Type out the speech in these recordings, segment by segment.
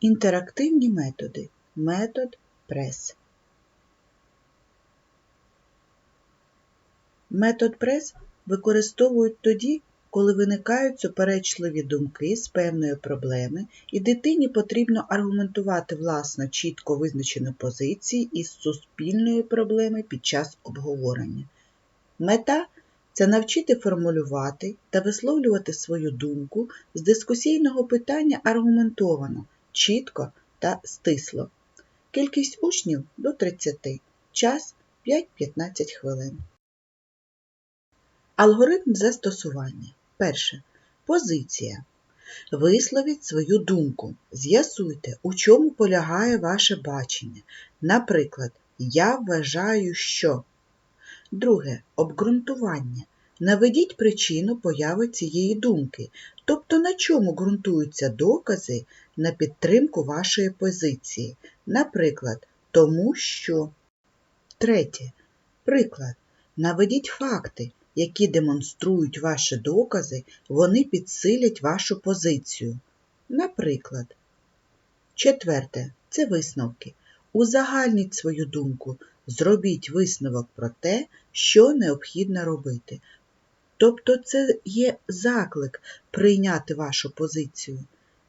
Інтерактивні методи. Метод прес. Метод прес використовують тоді, коли виникають суперечливі думки з певної проблеми, і дитині потрібно аргументувати власно чітко визначені позиції із суспільної проблеми під час обговорення. Мета це навчити формулювати та висловлювати свою думку з дискусійного питання аргументовано, чітко та стисло. Кількість учнів до 30. Час 5-15 хвилин. Алгоритм застосування. Перше. Позиція. Висловіть свою думку. З'ясуйте, у чому полягає ваше бачення. Наприклад, я вважаю, що. Друге. Обґрунтування. Наведіть причину появи цієї думки, тобто на чому ґрунтуються докази на підтримку вашої позиції. Наприклад, тому що. Третє. Приклад. Наведіть факти, які демонструють ваші докази, вони підсилять вашу позицію. Наприклад. Четверте. Це висновки. Узагальніть свою думку, зробіть висновок про те, що необхідно робити. Тобто це є заклик прийняти вашу позицію.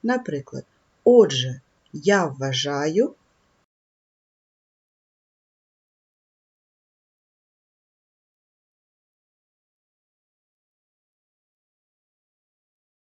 Наприклад, отже, я вважаю,